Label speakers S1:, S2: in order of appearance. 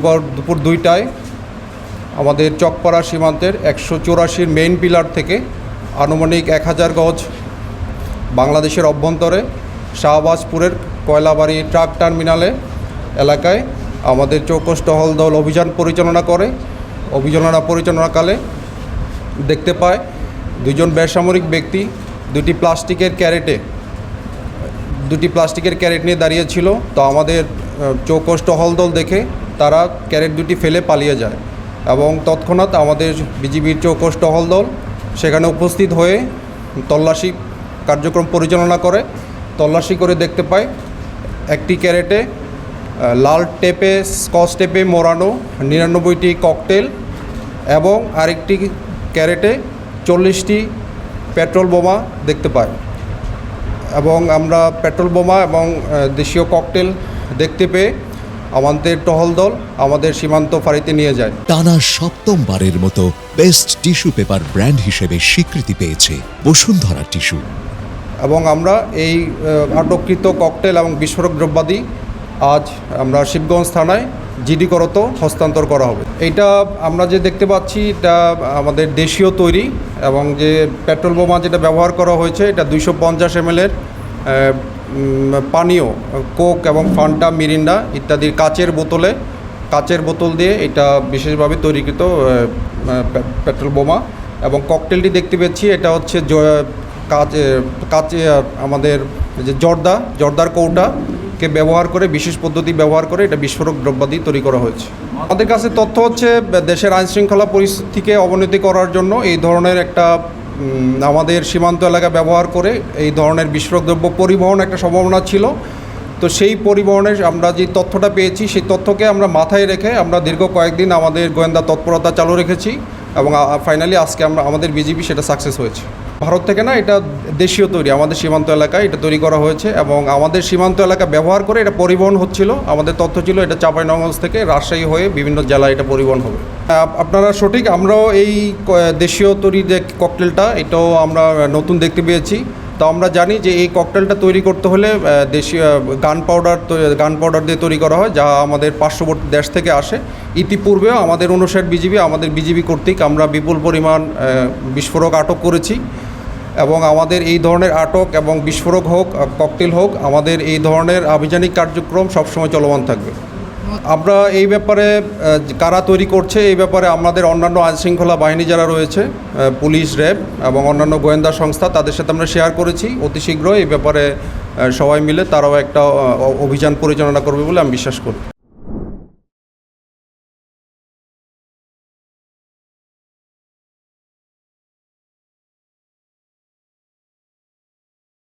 S1: দুপুর দুপুর দুইটায় আমাদের চকপাড়া সীমান্তের একশো চৌরাশির মেইন পিলার থেকে আনুমানিক এক হাজার গজ বাংলাদেশের অভ্যন্তরে শাহবাজপুরের কয়লাবাড়ি ট্রাক টার্মিনালে এলাকায় আমাদের চৌকস টহল দল অভিযান পরিচালনা করে। অভিযালনা পরিচালনাকালে দেখতে পায় দুজন বেসামরিক ব্যক্তি দুটি প্লাস্টিকের ক্যারেটে, দুটি প্লাস্টিকের ক্যারেট নিয়ে দাঁড়িয়েছিল তো আমাদের চৌকস টহল দল দেখে তারা ক্যারেট দুটি ফেলে পালিয়ে যায় এবং তৎক্ষণাৎ আমাদের বিজিবির চৌকস টহল দল সেখানে উপস্থিত হয়ে তল্লাশি কার্যক্রম পরিচালনা করে। তল্লাশি করে দেখতে পায় একটি ক্যারেটে লাল টেপে, স্কচ টেপে মোড়ানো নিরানব্বইটি ককটেল এবং আরেকটি ক্যারেটে চল্লিশটি পেট্রোল বোমা দেখতে পাই এবং আমরা পেট্রোল বোমা এবং দেশীয় ককটেল দেখতে পেয়ে আমাদের টহল দল আমাদের সীমান্ত ফাঁড়িতে নিয়ে যায়।
S2: টানা সপ্তমবারের মতো বেস্ট টিস্যু পেপার ব্র্যান্ড হিসেবে স্বীকৃতি পেয়েছে বসুন্ধরা টিস্যু।
S1: এবং আমরা এই আটককৃত ককটেল এবং বিস্ফোরক দ্রব্যাদি আজ আমরা শিবগঞ্জ থানায় জিডি করত হস্তান্তর করা হবে। এইটা আমরা যে দেখতে পাচ্ছি এটা আমাদের দেশীয় তৈরি এবং যে পেট্রোল বোমা যেটা ব্যবহার করা হয়েছে এটা দুইশো পঞ্চাশ এম এমএলের পানীয়, কোক এবং ফান্টা, মিরিন্ডা ইত্যাদির কাচের বোতলে, কাচের বোতল দিয়ে এটা বিশেষভাবে তৈরিকৃত পেট্রোল বোমা এবং ককটেলটি দেখতে পেয়েছি। এটা হচ্ছে কাচ কাচে আমাদের যে জর্দা, জর্দার কৌটাকে ব্যবহার করে, বিশেষ পদ্ধতি ব্যবহার করে এটা বিস্ফোরক দ্রব্যাদি তৈরি করা হয়েছে। আমাদের কাছে তথ্য হচ্ছে, দেশের আইন শৃঙ্খলা পরিস্থিতিকে অবনতি করার জন্য এই ধরনের একটা আমাদের সীমান্ত এলাকা ব্যবহার করে এই ধরনের বিস্ফোরক দ্রব্য পরিবহন একটা সম্ভাবনা ছিল। তো সেই পরিবহনের আমরা যে তথ্যটা পেয়েছি, সেই তথ্যকে আমরা মাথায় রেখে আমরা দীর্ঘ কয়েকদিন আমাদের গোয়েন্দা তৎপরতা চালু রেখেছি এবং ফাইনালি আজকে আমরা, আমাদের বিজিবি সেটা সাকসেস হয়েছে। ভারত থেকে না, এটা দেশীয় তৈরি, আমাদের সীমান্ত এলাকায় এটা তৈরি করা হয়েছে এবং আমাদের সীমান্ত এলাকা ব্যবহার করে এটা পরিবহন হচ্ছিল। আমাদের তথ্য ছিল এটা চাঁপাইনগঞ্জ থেকে রাজশাহী হয়ে বিভিন্ন জেলায় এটা পরিবহন হবে। আপনারা সঠিক, আমরাও এই দেশীয় তৈরি যে ককটেলটা, এটাও আমরা নতুন দেখতে পেয়েছি। তো আমরা জানি যে এই ককটেলটা তৈরি করতে হলে দেশীয়, গান পাউডার গান পাউডার দিয়ে তৈরি করা হয়, যা আমাদের পার্শ্ববর্তী দেশ থেকে আসে। ইতিপূর্বেও আমাদের অনুসার বিজিবি, আমাদের বিজিবি কর্তৃক আমরা বিপুল পরিমাণ বিস্ফোরক আটক করেছি। এবং আমাদের এই ধরনের আটক এবং বিস্ফোরক হোক ককটেল হোক, আমাদের এই ধরনের আভিযানিক কার্যক্রম সবসময় চলমান থাকবে। আমরা এই ব্যাপারে কারা তৈরি করছে এই ব্যাপারে আমাদের অন্যান্য আইনশৃঙ্খলা বাহিনী যারা রয়েছে পুলিশ, র্যাব এবং অন্যান্য গোয়েন্দা সংস্থা, তাদের সাথে আমরা শেয়ার করেছি। অতি শীঘ্রই এই ব্যাপারে সবাই মিলে তারাও একটা অভিযান পরিচালনা করবে বলে আমি বিশ্বাস করি।